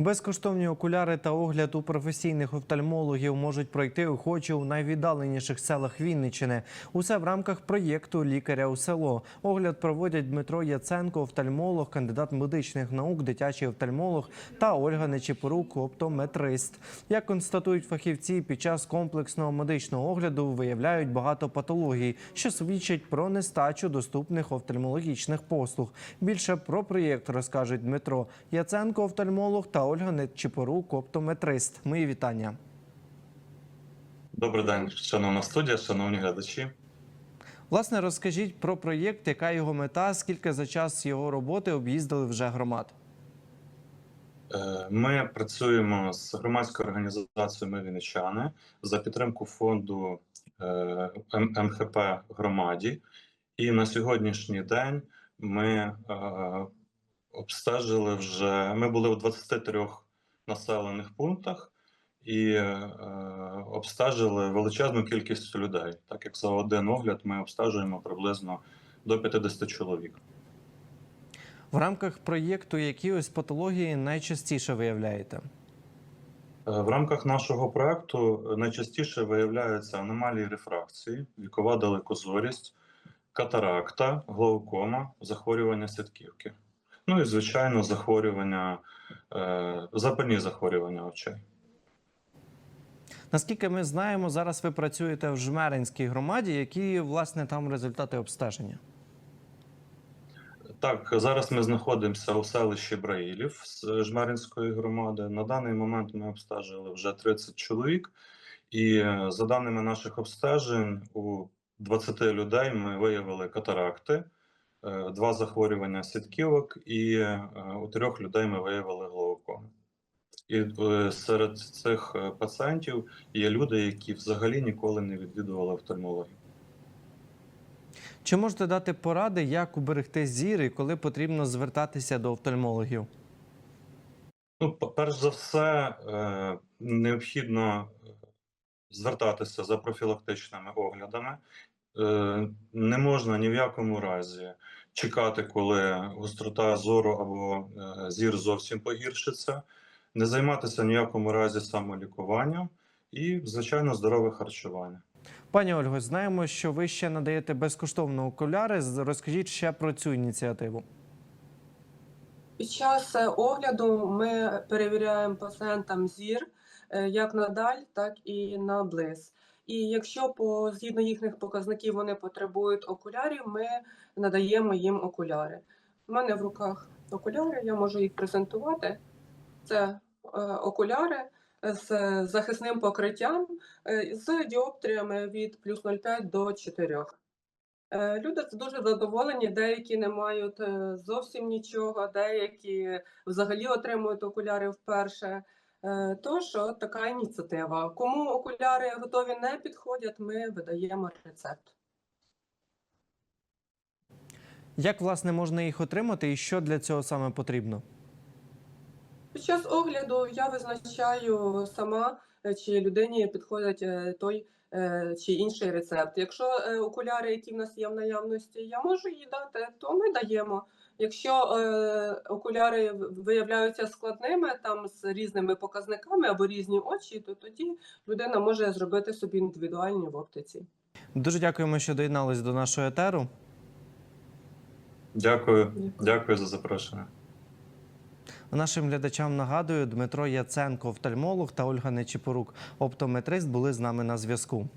Безкоштовні окуляри та огляд у професійних офтальмологів можуть пройти охочі у найвіддаленіших селах Вінниччини. Усе в рамках проєкту Лікаря у село. Огляд проводять Дмитро Яценко, офтальмолог, кандидат медичних наук, дитячий офтальмолог та Ольга Нечіпорук, оптометрист. Як констатують фахівці, під час комплексного медичного огляду виявляють багато патологій, що свідчить про нестачу доступних офтальмологічних послуг. Більше про проєкт розкажуть Дмитро Яценко, офтальмолог та Ольга Нечіпорук, оптометрист. Мої вітання. Добрий день, шановна студія, шановні глядачі. Власне, розкажіть про проєкт, яка його мета, скільки за час його роботи об'їздили вже громад. Е, Ми працюємо з громадською організацією Ми Вінничани за підтримку фонду е, МХП громаді. І на сьогоднішній день ми е, обстежили вже. Ми були у 23 населених пунктах і е, обстежили величезну кількість людей, так як за один огляд ми обстежуємо приблизно до 50 чоловік. В рамках проєкту які ось патології найчастіше виявляєте? Е, В рамках нашого проекту найчастіше виявляються аномалії рефракції, вікова далекозорість, катаракта, глаукома, захворювання сітківки. Ну і, звичайно, захворювання, е, запальні захворювання очей. Наскільки ми знаємо, зараз ви працюєте в Жмеринській громаді, які власне там результати обстеження? Так, зараз ми знаходимося у селищі Браїлів з Жмеринської громади. На даний момент ми обстежили вже 30 чоловік, і е, за даними наших обстежень, у 20 людей ми виявили катаракти, два захворювання сітківок, і е, у трьох людей ми виявили глаукому. І е, серед цих е, пацієнтів є люди, які взагалі ніколи не відвідували офтальмологію. Чи можете дати поради, як уберегти зір і коли потрібно звертатися до офтальмологів? Ну, перш за все, е, необхідно е, звертатися за профілактичними оглядами. Е, Не можна ні в якому разі чекати, коли гострота зору або е, зір зовсім погіршиться, не займатися ні в якому разі самолікуванням і, звичайно, здорове харчування. Пані Ольго, знаємо, що ви ще надаєте безкоштовно окуляри. Розкажіть ще про цю ініціативу. Під час е, огляду ми перевіряємо пацієнтам зір як на даль, так і на близ. І якщо по згідно їхніх показників вони потребують окулярів, ми надаємо їм окуляри. У мене в руках окуляри, я можу їх презентувати. Це е, окуляри з захисним покриттям е, з діоптріями від плюс 0,5 до 4. Е, Люди дуже задоволені, деякі не мають е, зовсім нічого, деякі взагалі отримують окуляри вперше. Е, Тож от така ініціатива. Кому окуляри готові не підходять, ми видаємо рецепт. Як власне можна їх отримати і що для цього саме потрібно? Під час огляду я визначаю сама, е, чи людині підходить е, той чи інший рецепт. Якщо окуляри, які в нас є в наявності, я можу їй дати, то ми даємо. Якщо е, окуляри виявляються складними, там з різними показниками або різні очі, то тоді людина може зробити собі індивідуальні в оптиці. Дуже дякуємо, що доєднались до нашого етеру. Дякую, дякую за запрошення. Нашим глядачам нагадую, Дмитро Яценко, офтальмолог та Ольга Нечіпорук, оптометрист, були з нами на зв'язку.